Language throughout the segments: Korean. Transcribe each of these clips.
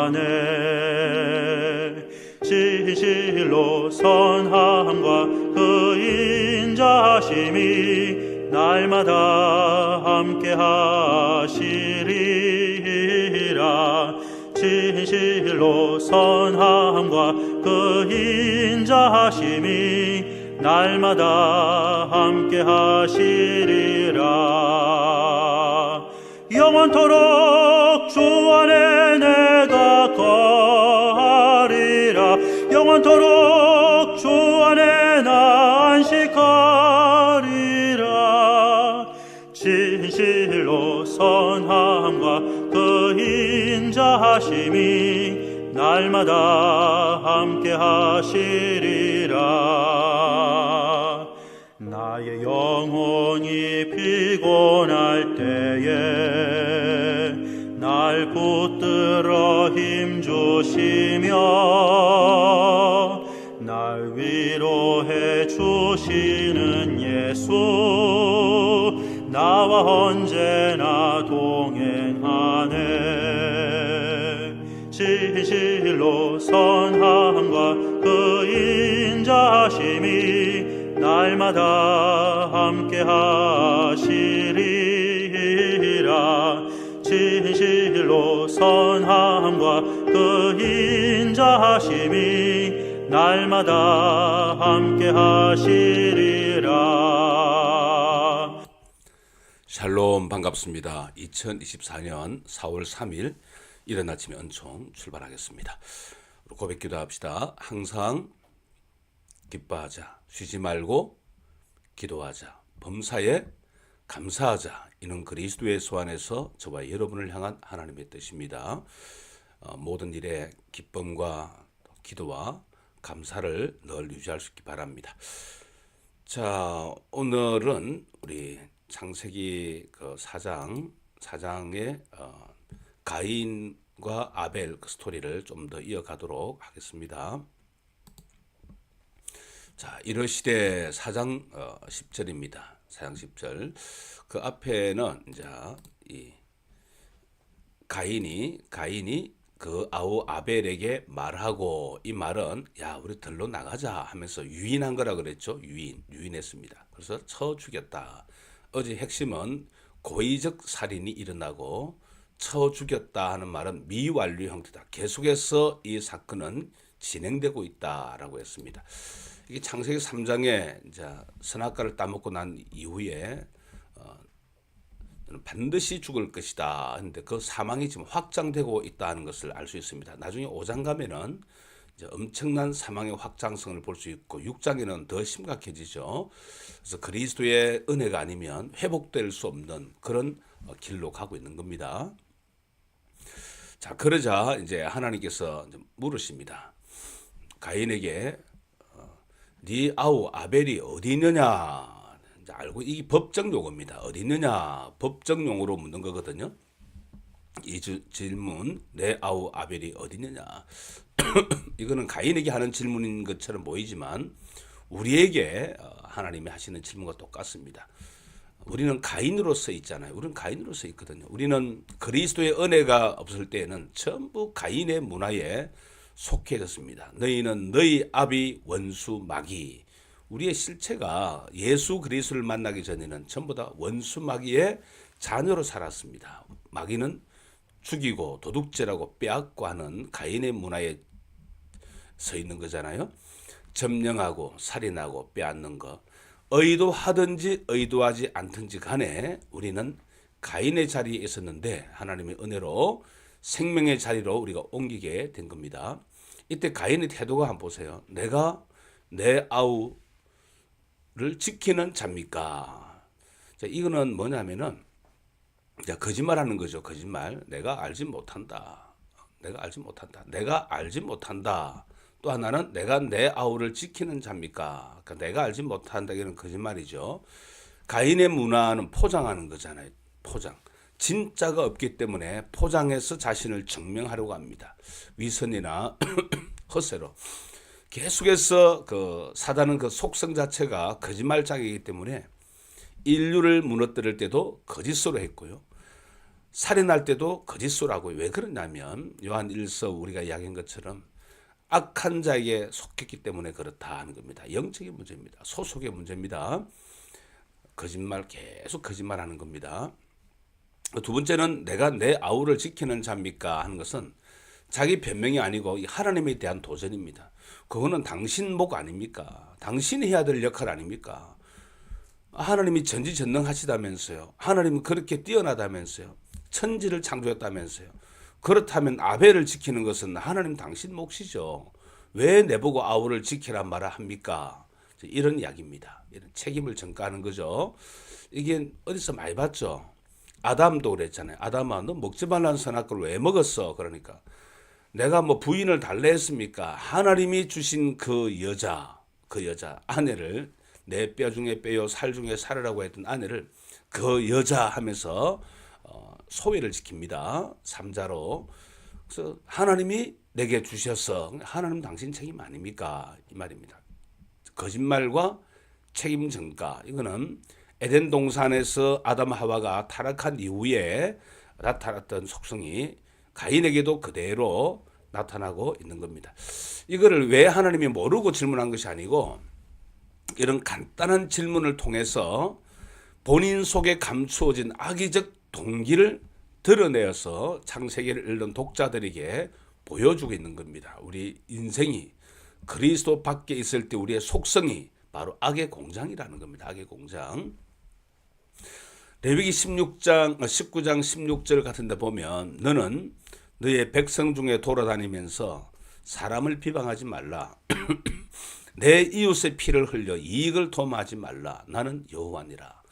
인도하네 진실로 선함과 그 인자심이 날마다 함께 하시리라. 진실로 선함과 그 인자심이 날마다 함께 하시리라. 영원토록 주 안에 내가 거하리라. 영원토록 주 안에 나 안식하리라. 진실로 선함과 그 인자하심이 날마다 함께 하시리라. 나의 영혼이 피곤할 때에 들어 힘 주시며 날 위로해 주시는 예수 나와 언제나 동행하네. 진실로 선함과 그 인자심이 날마다 함께 하시리라 진실로 선함과 그 인자심이 날마다 함께 하시리라 샬롬 반갑습니다. 2024년 4월 3일 이른 아침에 은총 출발하겠습니다. 고백기도 합시다. 항상 기뻐하자. 쉬지 말고 기도하자. 범사에 감사하자. 이는 그리스도의 소안에서 저와 여러분을 향한 하나님의 뜻입니다. 어, 모든 일에 기쁨과 기도와 감사를 늘 유지할 수 있기 바랍니다. 자, 오늘은 우리 창세기 그 사장 사장의 어, 가인과 아벨 그 스토리를 좀 더 이어가도록 하겠습니다. 자, 이러시되 사장 어, 10절입니다. 사장 10절. 그 앞에는 이제 이 가인이 가인이 그 아우 아벨에게 말하고 이 말은 야 우리 들로 나가자 하면서 유인한 거라 그랬죠. 유인 유인했습니다. 그래서 쳐 죽였다. 어제 핵심은 고의적 살인이 일어나고 쳐 죽였다 하는 말은 미완료 형태다. 계속해서 이 사건은 진행되고 있다라고 했습니다 이게 창세기 3장에 이제 선악과를 따먹고 난 이후에 반드시 죽을 것이다. 근데 그 사망이 지금 확장되고 있다는 것을 알 수 있습니다. 나중에 5장 가면은 이제 엄청난 사망의 확장성을 볼 수 있고 6장에는 더 심각해지죠. 그래서 그리스도의 은혜가 아니면 회복될 수 없는 그런 어, 길로 가고 있는 겁니다. 자, 그러자 이제 하나님께서 이제 물으십니다. 가인에게 어, 네 아우 아벨이 어디 있느냐? 알고 이게 법적 용어입니다. 어디 있느냐? 법적 용어로 묻는 거거든요. 이 주, 질문 내 아우 아벨이 어디 있느냐? 이거는 가인에게 하는 질문인 것처럼 보이지만 우리에게 어, 하나님이 하시는 질문과 똑같습니다. 우리는 가인으로서 있잖아요. 우리는 가인으로서 있거든요. 우리는 그리스도의 은혜가 없을 때에는 전부 가인의 문화에 속해졌습니다. 너희는 너희 아비 원수 마귀. 우리의 실체가 예수 그리스도를 만나기 전에는 전부 다 원수 마귀의 자녀로 살았습니다. 마귀는 죽이고 도둑질하고 빼앗고 하는 가인의 문화에 서 있는 거잖아요. 점령하고 살인하고 빼앗는 거. 의도하든지 의도하지 않든지 간에 우리는 가인의 자리에 있었는데 하나님의 은혜로 생명의 자리로 우리가 옮기게 된 겁니다. 이때 가인의 태도가 한번 보세요. 내가 내 아우를 지키는 자입니까? 자, 이거는 뭐냐면은 자, 거짓말하는 거죠. 거짓말. 내가 알지 못한다. 내가 알지 못한다. 내가 알지 못한다. 또 하나는 내가 내 아우를 지키는 자입니까? 그러니까 내가 알지 못한다. 이는 거짓말이죠. 가인의 문화는 포장하는 거잖아요. 포장. 진짜가 없기 때문에 포장해서 자신을 증명하려고 합니다. 위선이나 허세로 계속해서 그 사단은 그 속성 자체가 거짓말장이기 때문에 인류를 무너뜨릴 때도 거짓으로 했고요. 살인할 때도 거짓으로 하고 왜 그러냐면 요한 1서 우리가 이야기한 것처럼 악한 자에게 속했기 때문에 그렇다 하는 겁니다. 영적인 문제입니다. 소속의 문제입니다. 거짓말 계속 거짓말하는 겁니다. 두 번째는 내가 내 아우를 지키는 자입니까 하는 것은 자기 변명이 아니고 이 하나님에 대한 도전입니다. 그거는 당신 목 아닙니까? 당신이 해야 될 역할 아닙니까? 하나님이 전지전능하시다면서요. 하나님은 그렇게 뛰어나다면서요. 천지를 창조했다면서요. 그렇다면 아벨을 지키는 것은 하나님 당신 몫이죠. 왜 내보고 아우를 지키란 말을 합니까? 이런 이야기입니다. 이런 책임을 전가하는 거죠. 이게 어디서 많이 봤죠. 아담도 그랬잖아요. 아담아, 너 먹지 말라는 선악과를 왜 먹었어? 그러니까 내가 뭐 부인을 달래했습니까? 하나님이 주신 그 여자, 그 여자 아내를 내 뼈 중에 뼈요, 살 중에 살이라고 했던 아내를 그 여자 하면서 어, 소외를 지킵니다. 삼자로. 그래서 하나님이 내게 주셔서 하나님 당신 책임 아닙니까? 이 말입니다. 거짓말과 책임 전가 이거는 에덴 동산에서 아담 하와가 타락한 이후에 나타났던 속성이 가인에게도 그대로 나타나고 있는 겁니다. 이거를 왜 하나님이 모르고 질문한 것이 아니고 이런 간단한 질문을 통해서 본인 속에 감추어진 악의적 동기를 드러내어서 창세기를 읽는 독자들에게 보여주고 있는 겁니다. 우리 인생이 그리스도 밖에 있을 때 우리의 속성이 바로 악의 공장이라는 겁니다. 악의 공장. 레위기 16장 19장 16절 같은 데 보면 너는 너의 백성 중에 돌아다니면서 사람을 비방하지 말라. 내 이웃의 피를 흘려 이익을 도모하지 말라. 나는 여호와니라.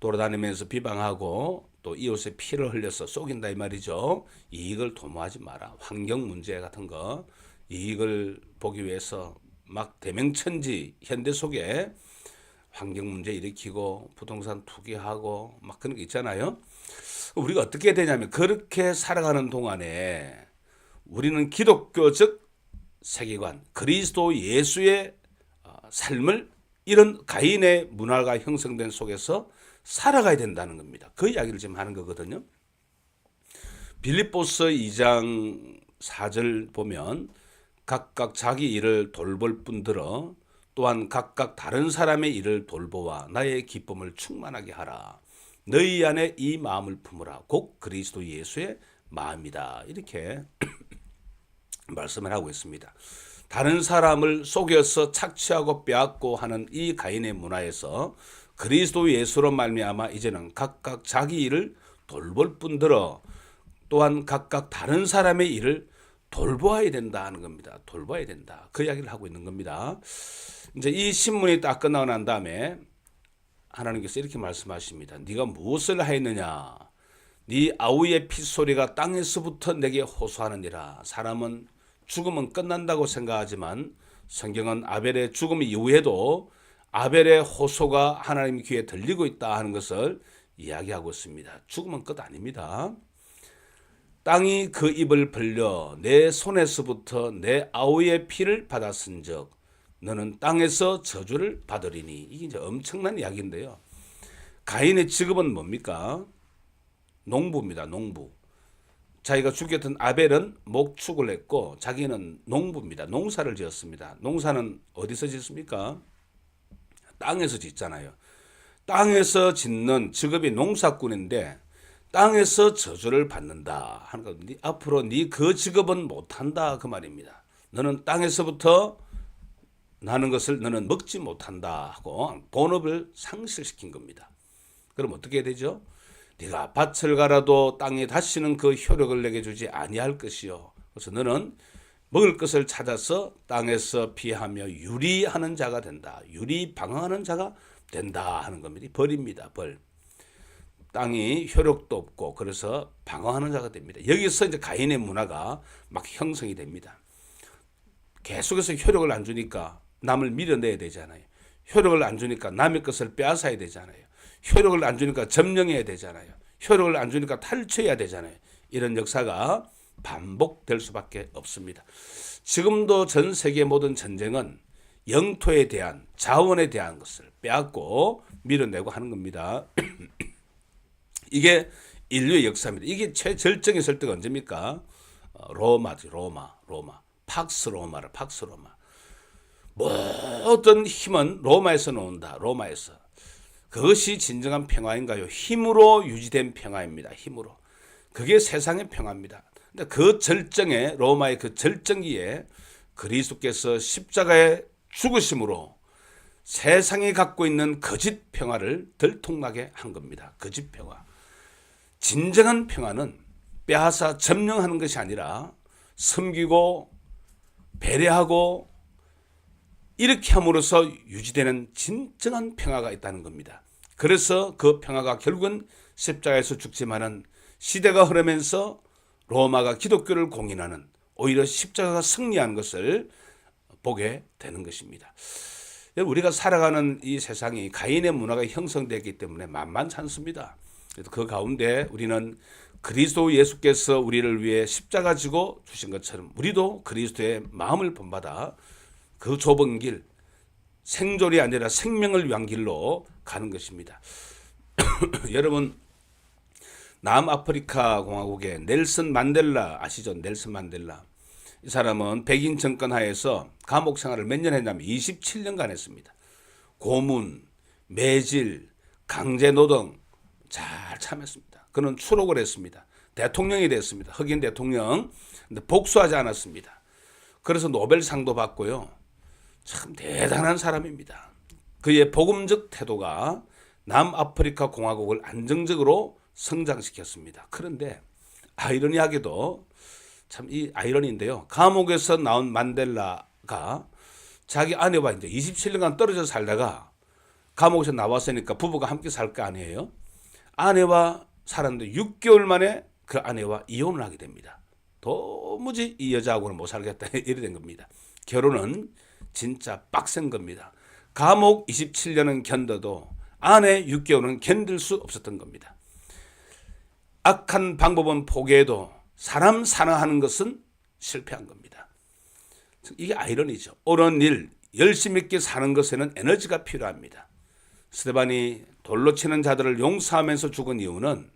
돌아다니면서 비방하고 또 이웃의 피를 흘려서 속인다 이 말이죠. 이익을 도모하지 마라. 환경 문제 같은 거 이익을 보기 위해서 막 대명천지 현대 속에 환경 문제 일으키고 부동산 투기하고 막 그런 게 있잖아요. 우리가 어떻게 되냐면 그렇게 살아가는 동안에 우리는 기독교적 세계관, 그리스도 예수의 어, 삶을 이런 가인의 문화가 형성된 속에서 살아가야 된다는 겁니다. 그 이야기를 지금 하는 거거든요. 빌립보서 2장 4절 보면 각각 자기 일을 돌볼 뿐더러 또한 각각 다른 사람의 일을 돌보아 나의 기쁨을 충만하게 하라. 너희 안에 이 마음을 품으라. 곧 그리스도 예수의 마음이다. 이렇게 말씀을 하고 있습니다. 다른 사람을 속여서 착취하고 빼앗고 하는 이 가인의 문화에서 그리스도 예수로 말미암아 이제는 각각 자기 일을 돌볼 뿐더러 또한 각각 다른 사람의 일을 돌보아야 된다 하는 겁니다. 돌봐야 된다. 그 이야기를 하고 있는 겁니다. 이제 이 신문이 딱 끝나고 난 다음에 하나님께서 이렇게 말씀하십니다. 네가 무엇을 하였느냐? 네 아우의 핏소리가 땅에서부터 내게 호소하느니라. 사람은 죽으면 끝난다고 생각하지만 성경은 아벨의 죽음 이후에도 아벨의 호소가 하나님 귀에 들리고 있다 하는 것을 이야기하고 있습니다. 죽으면 끝 아닙니다. 땅이 그 입을 벌려 내 손에서부터 내 아우의 피를 받았은즉 너는 땅에서 저주를 받으리니 이게 이제 엄청난 이야기인데요. 가인의 직업은 뭡니까? 농부입니다. 농부. 자기가 죽였던 아벨은 목축을 했고 자기는 농부입니다. 농사를 지었습니다. 농사는 어디서 짓습니까? 땅에서 짓잖아요. 땅에서 짓는 직업이 농사꾼인데 땅에서 저주를 받는다 하는 거. 네, 앞으로 네 그 직업은 못한다 그 말입니다. 너는 땅에서부터 나는 것을 너는 먹지 못한다 하고 본업을 상실시킨 겁니다. 그럼 어떻게 되죠? 네가 밭을 갈아도 땅에 다시는 그 효력을 내게 주지 아니할 것이요. 그래서 너는 먹을 것을 찾아서 땅에서 피하며 유리하는 자가 된다. 유리 방황하는 자가 된다 하는 겁니다. 벌입니다. 벌. 땅이 효력도 없고 그래서 방황하는 자가 됩니다. 여기서 이제 가인의 문화가 막 형성이 됩니다. 계속해서 효력을 안 주니까 남을 밀어내야 되잖아요. 효력을 안 주니까 남의 것을 빼앗아야 되잖아요. 효력을 안 주니까 점령해야 되잖아요. 효력을 안 주니까 탈취해야 되잖아요. 이런 역사가 반복될 수밖에 없습니다. 지금도 전 세계 모든 전쟁은 영토에 대한 자원에 대한 것을 빼앗고 밀어내고 하는 겁니다. 이게 인류의 역사입니다. 이게 최절정에 설 때가 언제입니까? 어, 로마지 로마 로마 팍스 로마를 팍스 로마 모든 힘은 로마에서 나온다 로마에서 그것이 진정한 평화인가요? 힘으로 유지된 평화입니다. 힘으로 그게 세상의 평화입니다. 근데 그 절정에 로마의 그 절정기에 그리스도께서 십자가에 죽으심으로 세상이 갖고 있는 거짓 평화를 들통나게 한 겁니다. 거짓 평화. 진정한 평화는 빼앗아 점령하는 것이 아니라 섬기고 배려하고 이렇게 함으로써 유지되는 진정한 평화가 있다는 겁니다. 그래서 그 평화가 결국은 십자가에서 죽지만은 시대가 흐르면서 로마가 기독교를 공인하는 오히려 십자가가 승리한 것을 보게 되는 것입니다. 우리가 살아가는 이 세상이 가인의 문화가 형성되기 때문에 만만찮습니다. 그 가운데 우리는 그리스도 예수께서 우리를 위해 십자가 지고 주신 것처럼 우리도 그리스도의 마음을 본받아 그 좁은 길 생존이 아니라 생명을 위한 길로 가는 것입니다. 여러분 남아프리카 공화국의 넬슨 만델라 아시죠? 넬슨 만델라. 이 사람은 백인 정권 하에서 감옥 생활을 몇 년 했냐면 27년간 했습니다. 고문, 매질, 강제 노동 잘 참았습니다. 그는 추록을 했습니다. 대통령이 됐습니다. 흑인 대통령. 근데 복수하지 않았습니다. 그래서 노벨상도 받고요. 참 대단한 사람입니다. 그의 복음적 태도가 남아프리카 공화국을 안정적으로 성장시켰습니다. 그런데 아이러니하게도 참 이 아이러니인데요. 감옥에서 나온 만델라가 자기 아내와 이제 27년간 떨어져 살다가 감옥에서 나왔으니까 부부가 함께 살 거 아니에요. 아내와 살았는데 6개월 만에 그 아내와 이혼을 하게 됩니다. 도무지 이 여자하고는 못 살겠다 이래 된 겁니다. 결혼은 진짜 빡센 겁니다. 감옥 27년은 견뎌도 아내 6개월은 견딜 수 없었던 겁니다. 악한 방법은 포기해도 사람 사랑하는 것은 실패한 겁니다. 이게 아이러니죠. 옳은 일, 열심히 있게 사는 것에는 에너지가 필요합니다. 스테반이 돌로 치는 자들을 용서하면서 죽은 이유는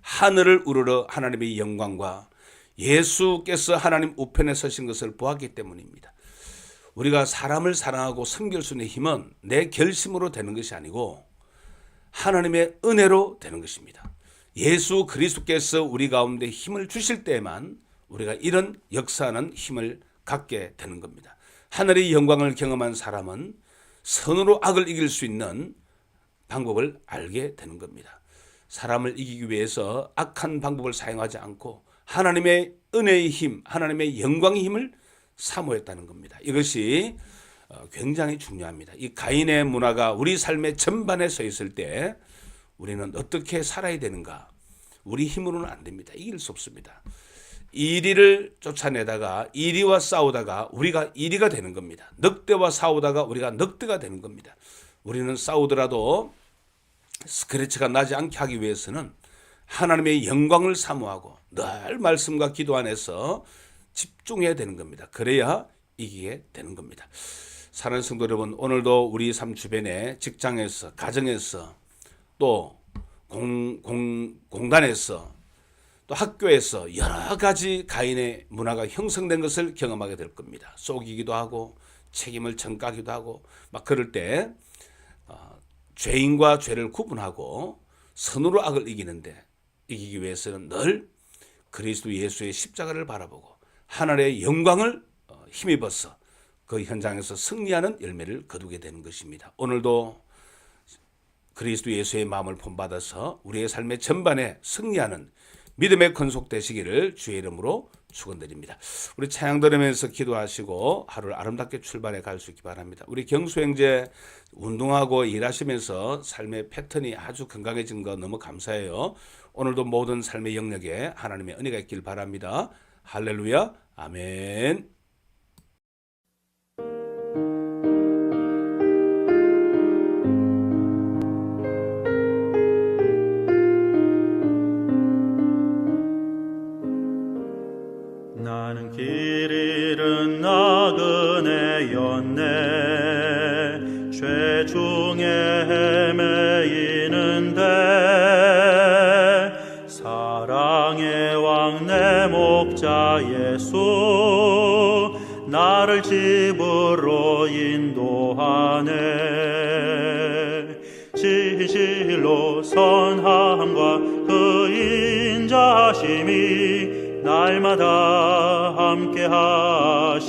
하늘을 우러러 하나님의 영광과 예수께서 하나님 우편에 서신 것을 보았기 때문입니다. 우리가 사람을 사랑하고 있는 힘은 내 결심으로 되는 것이 아니고 하나님의 은혜로 되는 것입니다. 예수 그리스도께서 우리 가운데 힘을 주실 때만 우리가 이런 역사하는 힘을 갖게 되는 겁니다. 하늘의 영광을 경험한 사람은 선으로 악을 이길 수 있는 방법을 알게 되는 겁니다. 사람을 이기기 위해서 악한 방법을 사용하지 않고 하나님의 은혜의 힘, 하나님의 영광의 힘을 사모했다는 겁니다. 이것이 어, 굉장히 중요합니다. 이 가인의 문화가 우리 삶의 전반에 서 있을 때 우리는 어떻게 살아야 되는가? 우리 힘으로는 안 됩니다. 이길 수 없습니다. 이리를 쫓아내다가 이리와 싸우다가 우리가 이리가 되는 겁니다. 늑대와 싸우다가 우리가 늑대가 되는 겁니다. 우리는 싸우더라도 스크래치가 나지 않게 하기 위해서는 하나님의 영광을 사모하고 늘 말씀과 기도 안에서 집중해야 되는 겁니다. 그래야 이기게 되는 겁니다. 사랑하는 성도 여러분, 오늘도 우리 삶 주변에 직장에서, 가정에서, 또 공, 공, 공단에서, 또 학교에서 여러 가지 가인의 문화가 형성된 것을 경험하게 될 겁니다. 속이기도 하고, 책임을 전가기도 하고, 막 그럴 때, 어, 죄인과 죄를 구분하고, 선으로 악을 이기는데, 이기기 위해서는 늘 그리스도 예수의 십자가를 바라보고, 하늘의 영광을 어, 힘입어서 그 현장에서 승리하는 열매를 거두게 되는 것입니다. 오늘도 그리스도 예수의 마음을 본받아서 우리의 삶의 전반에 승리하는 믿음의 건속 되시기를 주의 이름으로 축원드립니다. 우리 찬양 들으면서 기도하시고 하루를 아름답게 출발해 갈 수 있기 바랍니다. 우리 경수 형제 운동하고 일하시면서 삶의 패턴이 아주 건강해진 거 너무 감사해요. 오늘도 모든 삶의 영역에 하나님의 은혜가 있길 바랍니다. 할렐루야. 아멘. 길 잃은 나그네였네 죄 목자 예수 나를 집으로 인도하네. 진실로 선함과 그 인자심이 날마다 함께 하시리라.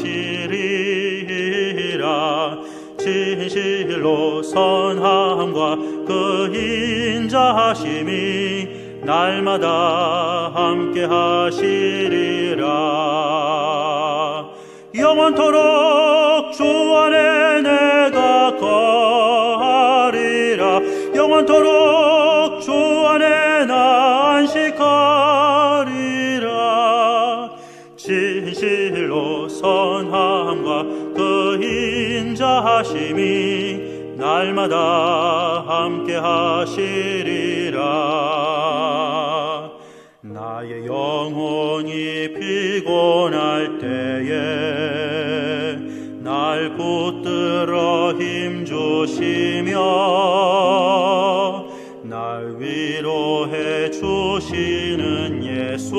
진실로 선함과 그 인자심이 날마다 함께 하시리라. 영원토록 주 안에 내가 거하리라. 영원토록 주 안에 나 안식하리라. 진실로 선함과 그 인자하심이 날마다 함께 하시리라 영혼이 피곤할 때에 날 붙들어 힘 주시며 날 위로해 주시는 예수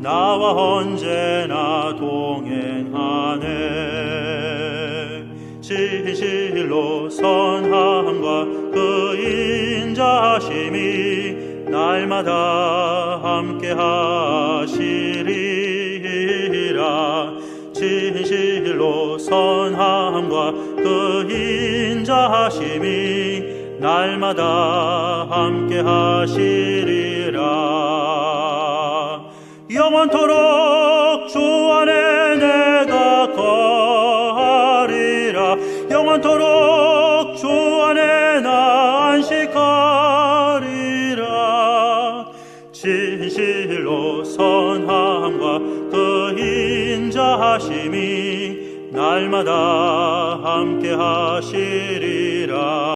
나와 언제나 동행하네. 진실로 선함과 그 인자심이 날마다 하시리라. 진실로 선함과 그 인자심이 날마다 함께 하시리라. 영원토록 주 안에 내가 거하리라. 영원토록 날마다 함께 하시리라